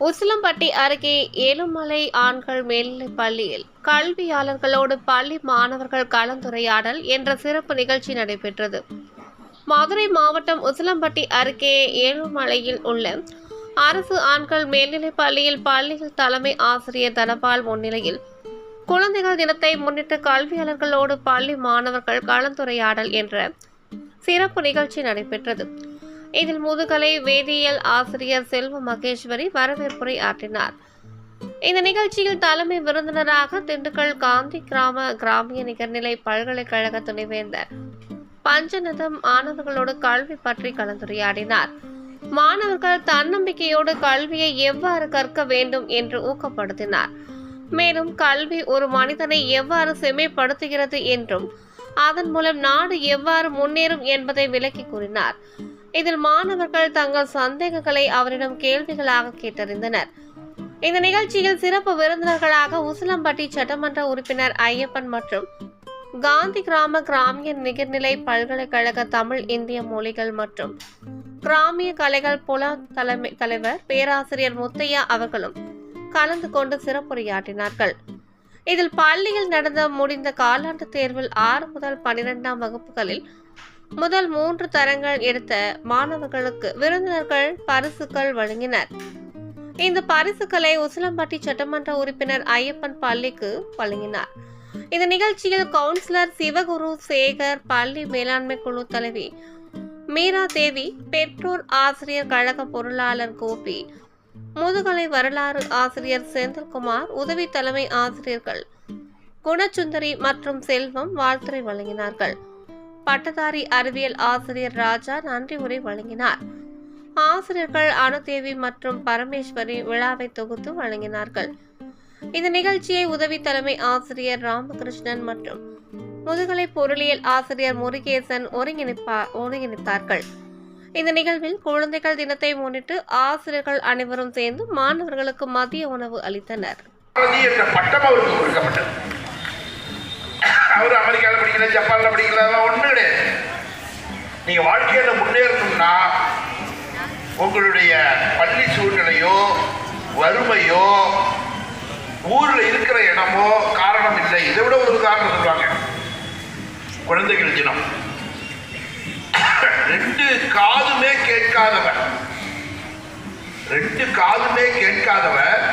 உசிலம்பட்டி அருகே ஏழுமலை ஆண்கள் மேல்நிலைப் பள்ளியில் கல்வியாளர்களோடு பள்ளி மாணவர்கள் கலந்துரையாடல் என்ற சிறப்பு நிகழ்ச்சி நடைபெற்றது. மதுரை மாவட்டம் உசிலம்பட்டி அருகே ஏழுமலையில் உள்ள அரசு ஆண்கள் மேல்நிலைப் பள்ளியில் பள்ளியில் தலைமை ஆசிரியர் தனபால் முன்னிலையில் குழந்தைகள் தினத்தை முன்னிட்டு கல்வியாளர்களோடு பள்ளி மாணவர்கள் கலந்துரையாடல் என்ற சிறப்பு நிகழ்ச்சி நடைபெற்றது. இதில் முதுகலை வேதியியல் ஆசிரியர் செல்வ மகேஸ்வரி வரவேற்புரை ஆற்றினார். இந்த நிகழ்ச்சியில் தலைமை விருந்தினராக திண்டுக்கல் காந்தி கிராம கிராமிய நிகர்நிலை பல்கலைக்கழக துணைவேந்தர் பஞ்சநதம் மாணவர்களோடு கல்வி பற்றி கலந்துரையாடினார். மாணவர்கள் தன்னம்பிக்கையோடு கல்வியை எவ்வாறு கற்க வேண்டும் என்று ஊக்கப்படுத்தினார். மேலும் கல்வி ஒரு மனிதனை எவ்வாறு செம்மைப்படுத்துகிறது என்றும் அதன் மூலம் நாடு எவ்வாறு முன்னேறும் என்பதை விளக்கி கூறினார். இதில் மாணவர்கள் தங்கள் சந்தேகங்களை அவரிடம் கேள்விகளாக கேட்டறிந்தனர். இந்த நிகழ்ச்சியில் சிறப்பு விருந்தினர்களாக உசிலம்பட்டி சட்டமன்ற உறுப்பினர் ஐயப்பன் மற்றும் காந்தி கிராம கிராமிய நிகர்நிலை பல்கலைக்கழக தமிழ் இந்திய மொழிகள் மற்றும் கிராமிய கலைகள் புல தலைமை தலைவர் பேராசிரியர் முத்தையா அவர்களும் கலந்து கொண்டு சிறப்புரையாற்றினார்கள். இதில் பள்ளியில் நடந்த முடிந்த காலாண்டு தேர்வில் ஆறு முதல் பனிரெண்டாம் வகுப்புகளில் முதல் மூன்று தரங்கள் எடுத்த மாணவர்களுக்கு விருந்தினர்கள் பரிசுகள் வழங்கினர். இந்த பரிசுகளை உசிலம்பட்டி சட்டமன்ற உறுப்பினர் ஐயப்பன் பள்ளிக்கு வழங்கினார். இந்த நிகழ்ச்சியில் கவுன்சிலர் சிவகுரு சேகர் பள்ளி மேலாண்மை குழு தலைவி மீரா தேவி பெற்றோர் ஆசிரியர் கழக பொருளாளர் கோபி முதுகலை வரலாறு ஆசிரியர் செந்தில்குமார் உதவி தலைமை ஆசிரியர்கள் குணசுந்தரி மற்றும் செல்வம் வாழ்த்துறை வழங்கினார்கள். பட்டதாரி அறிவியல் ஆசிரியர் ராஜா நன்றி உரை வழங்கினார். ஆசிரியர்கள் அனுதேவி மற்றும் பரமேஸ்வரி விழாவை தொகுத்து வழங்கினார்கள். இந்த நிகழ்ச்சியை உதவி தலைமை ஆசிரியர் ராமகிருஷ்ணன் மற்றும் முதுகலை பொருளியல் ஆசிரியர் முருகேசன் ஒருங்கிணைப்பா ஒருங்கிணைத்தார்கள். இந்த நிகழ்வில் குழந்தைகள் தினத்தை முன்னிட்டு ஆசிரியர்கள் அனைவரும் சேர்ந்து மாணவர்களுக்கு மதிய உணவு அளித்தனர் பாரதி என்ற பட்டம் அவருக்கு கொடுக்கப்பட்டது அவர் அமெரிக்காவில் படிக்கல ஜப்பானில் படிக்கல அதெல்லாம் ஒன்றும் கிடையாது. நீங்கள் வாழ்க்கையில முன்னேறணும்னா உங்களுடைய பள்ளி சூழ்நிலையோ வறுமையோ ஊரில் இருக்கிற இடமோ காரணம் இல்லை. இதை விட ஒரு காரணம் சொல்லுவாங்க. குழந்தைகள் தினம். ரெண்டு காதுமே கேட்காதவன். ரெண்டு காதுமே கேட்காதவன்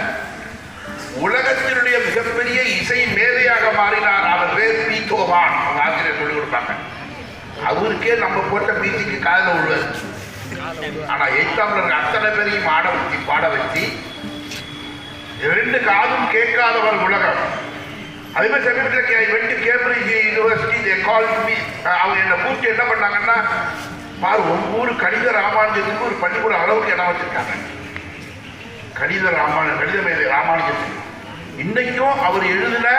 உலகத்தினுடைய மிகப்பெரிய இசை மேதையாக மாறினார் பேர் பீத்தோவான் அவங்க ஆசிரியர் சொல்லிக் கொடுப்பாங்க அவருக்கே நம்ம போட்ட பீச்சிக்கு காதில் விழுவார் ஆனா எய்தாம்ல இருக்க அத்தனை பேரையும் ஆட வச்சு பாட வச்சு ரெண்டு காதும் கேட்காதவர் உலகம். அதே மாதிரி சமீபத்தில் கே கேம்பிரிட்ஜ் யூனிவர்சிட்டி தே கால் அவங்க என்னை கூப்பிட்டு என்ன பண்ணாங்கன்னா பாரு ஒவ்வொரு கணித ராமானுஜத்துக்கும் ஒரு பள்ளிக்கூட அளவுக்கு இடம் வச்சிருக்காங்க. கணித ராமானு கணித மேதை ராமானுஜத்துக்கு. இன்னைக்கும் அவர் எழுதின